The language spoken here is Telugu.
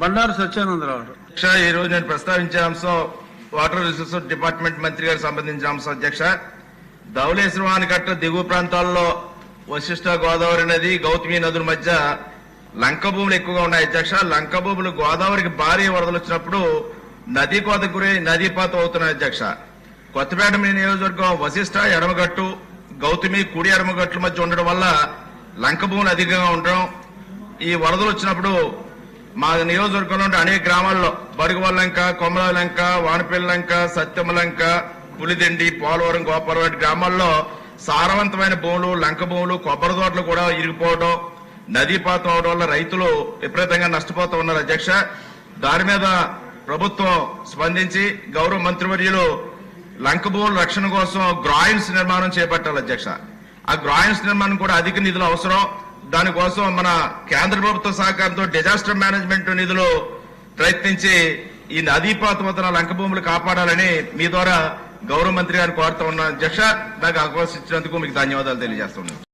బండారు సత్యానందరావు అధ్యక్ష ఈ రోజు నేను ప్రస్తావించే అంశం వాటర్ రిసోర్సెస్ డిపార్ట్మెంట్ మంత్రి గారికి సంబంధించిన అంశం అధ్యక్ష. ధవళేశ్వరం ఆనకట్ట దిగువ ప్రాంతాల్లో వశిష్ట గోదావరి నది గౌతమి నదుల మధ్య లంక భూములు ఎక్కువగా ఉన్నాయి అధ్యక్ష. లంక భూములు గోదావరికి భారీ వరదలు వచ్చినప్పుడు నదీ కోత గురి నదీపాతం అవుతున్నాయి అధ్యక్ష. కొత్తపేట మీ నియోజకవర్గం వశిష్ట ఎడమగట్టు గౌతమి కుడి ఎడమగట్ల మధ్య ఉండడం వల్ల లంక భూములు అధికంగా ఉండడం ఈ వరదలు వచ్చినప్పుడు మా నియోజకవర్గంలో ఉండే అనేక గ్రామాల్లో బడుగువల్లంక కొమరాలంక వానపల్లంక సత్యమలంక పులిదిండి పోలవరం గోపాలవరం వంటి గ్రామాల్లో సారవంతమైన భూములు లంక భూములు కొబ్బరి తోటలు కూడా ఇరిగిపోవడం నదీపాతం అవడం వల్ల రైతులు విపరీతంగా నష్టపోతూ ఉన్నారు. అధ్యక్ష దాని మీద ప్రభుత్వం స్పందించి గౌరవ మంత్రివర్యులు లంక భూముల రక్షణ కోసం గ్రాయిన్స్ నిర్మాణం చేపట్టాలి అధ్యక్ష. ఆ గ్రాయిన్స్ నిర్మాణం కూడా అధిక నిధులు అవసరం. దానికోసం మన కేంద్ర ప్రభుత్వ సహకారంతో డిజాస్టర్ మేనేజ్మెంట్ నిధులు ప్రయత్నించి ఈ నదీపాతమవుతున్న లంక భూములు కాపాడాలని మీ ద్వారా గౌరవ మంత్రి గారిని కోరుతా ఉన్న అధ్యక్ష నాకు అవకాశం ఇచ్చినందుకు మీకు ధన్యవాదాలు తెలియజేస్తున్నాను.